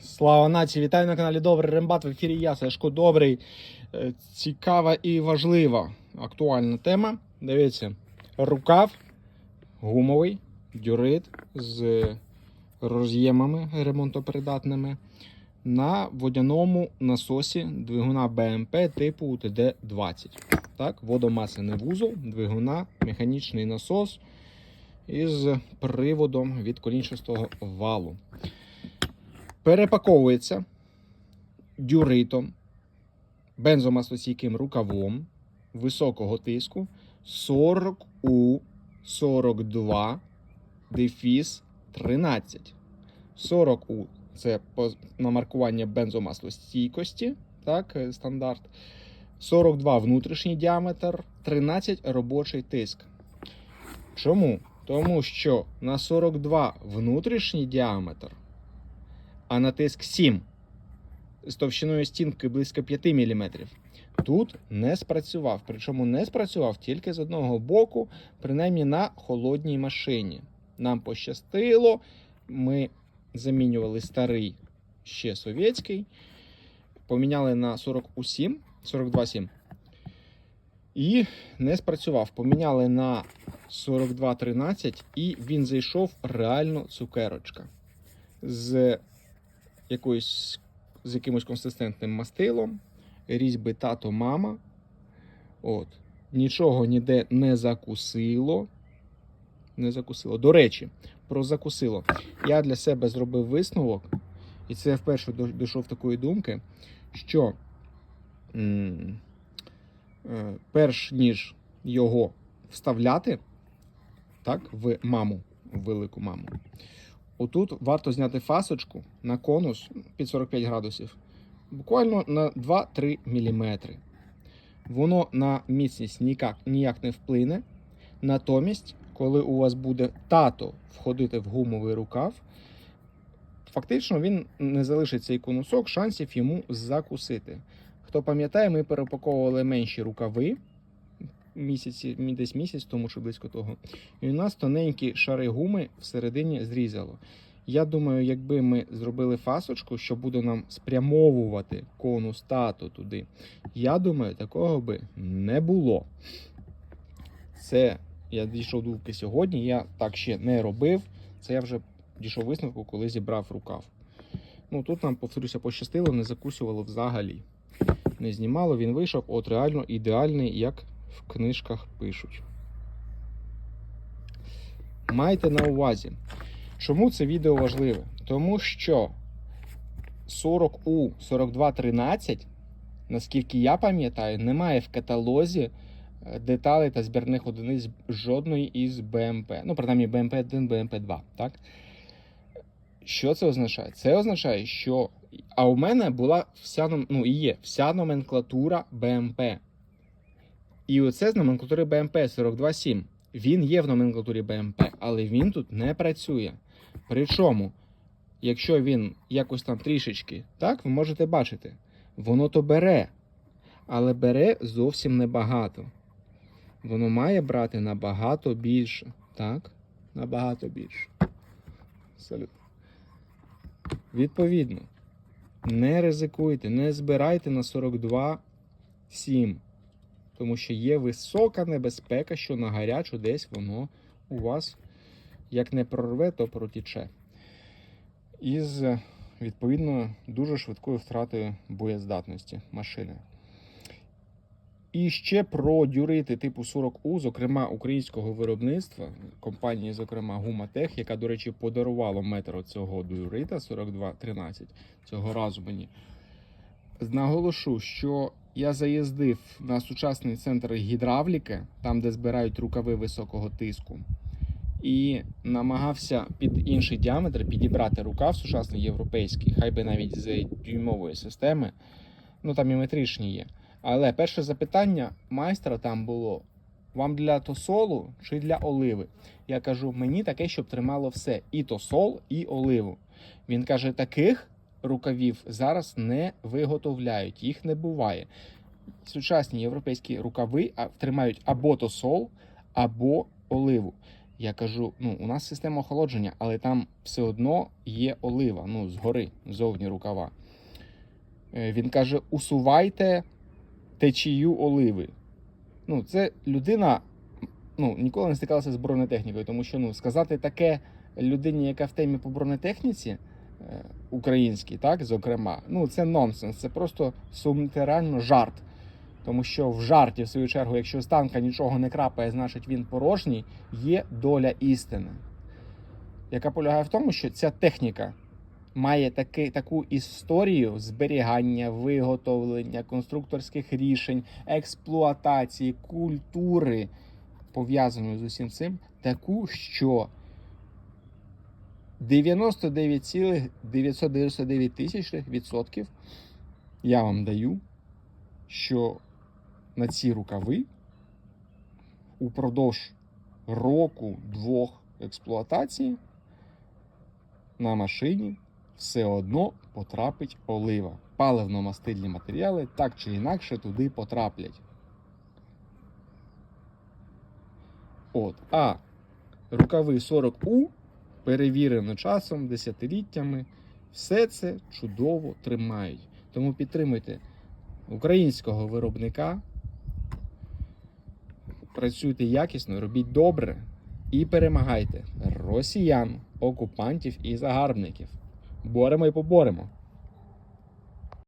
Слава нації! Вітаю на каналі Добрий Рембат. В ефірі я, Сашко Добрий. Е, Цікава і важлива актуальна тема. Дивіться, рукав гумовий, дюрит з роз'ємами ремонтопридатними на водяному насосі двигуна БМП типу УТД-20. Так, водомасляний вузол, двигуна, механічний насос із приводом від колінчастого валу перепаковується дюритом, бензомаслостійким рукавом високого тиску 40 у 42 дефіс 13. 40 у це по- на маркування бензомаслостійкості, так, е, стандарт. 42 внутрішній діаметр, 13 робочий тиск. Чому? Тому що на 42 внутрішній діаметр а на тиск 7 з товщиною стінки близько 5 мм. Тут не спрацював. Причому не спрацював тільки з одного боку, принаймні на холодній машині. Нам пощастило, ми замінювали старий ще совєтський, поміняли на 47, 42,7. І не спрацював. Поміняли на 42,13, і він зайшов реально цукерочка. З якоюсь з якимось консистентним мастилом, різьби тато мама. От. Нічого ніде не закусило. Не закусило. До речі, про закусило. Я для себе зробив висновок, і це я вперше дійшов такої думки, що м, е, перш ніж його вставляти так, в маму, в велику маму, Отут варто зняти фасочку на конус під 45 градусів, буквально на 2-3 мм. Воно на міцність ніяк, ніяк не вплине. Натомість, коли у вас буде тато входити в гумовий рукав, фактично він не залишить цей конусок шансів йому закусити. Хто пам'ятає, ми перепаковували менші рукави місяці, десь місяць тому чи близько того. І у нас тоненькі шари гуми всередині зрізало. Я думаю, якби ми зробили фасочку, що буде нам спрямовувати конус тато туди, я думаю, такого би не було. Це я дійшов думки сьогодні, я так ще не робив. Це я вже дійшов висновку, коли зібрав рукав. Ну тут нам, повторюся, пощастило, не закусювало взагалі. Не знімало, він вийшов, от реально ідеальний, як в книжках пишуть. Майте на увазі, чому це відео важливе? Тому що 40У 4213, наскільки я пам'ятаю, немає в каталозі е, деталей та збірних одиниць жодної із БМП. Ну, принаймні БМП-1, БМП-2, так? Що це означає? Це означає, що. А у мене була вся ну, і є вся номенклатура БМП. І оце з номенклатури БМП 427. Він є в номенклатурі БМП, але він тут не працює. Причому, якщо він якось там трішечки, так, ви можете бачити, воно то бере, але бере зовсім небагато. Воно має брати набагато більше. Так? Набагато більше. Абсолютно. Відповідно, не ризикуйте, не збирайте на 42,7. Тому що є висока небезпека, що на гарячу десь воно у вас як не прорве, то протіче. Із відповідно дуже швидкою втратою боєздатності машини. І ще про дюрити типу 40У, зокрема українського виробництва, компанії, зокрема Гуматех, яка, до речі, подарувала метр цього дюрита 4213 цього разу мені. Наголошу, що я заїздив на сучасний центр гідравліки, там, де збирають рукави високого тиску, і намагався під інший діаметр підібрати рукав сучасний європейський, хай би навіть з дюймової системи. Ну там і метричні є. Але перше запитання майстра там було: вам для тосолу чи для оливи? Я кажу, мені таке, щоб тримало все: і тосол, і оливу. Він каже, таких рукавів зараз не виготовляють, їх не буває. Сучасні європейські рукави тримають або тосол, або оливу. Я кажу: ну, у нас система охолодження, але там все одно є олива, ну, згори, зовні рукава. Е, Він каже: усувайте течію оливи. Ну, це людина ну, ніколи не стикалася з бронетехнікою, тому що ну, сказати таке людині, яка в темі по бронетехніці е, українській, так, зокрема, ну це нонсенс, це просто сумтерально жарт. Тому що в жарті, в свою чергу, якщо з танка нічого не крапає, значить він порожній, є доля істини, яка полягає в тому, що ця техніка має таки, таку історію зберігання, виготовлення, конструкторських рішень, експлуатації, культури, пов'язаної з усім цим, таку, що 99,999 тисяч відсотків я вам даю, що на ці рукави упродовж року-двох експлуатації на машині все одно потрапить олива. Паливно-мастильні матеріали так чи інакше туди потраплять. От. А рукави 40У перевірено часом, десятиліттями. Все це чудово тримають. Тому підтримуйте українського виробника. Працюйте якісно, робіть добре і перемагайте росіян, окупантів і загарбників. Боремо і поборемо.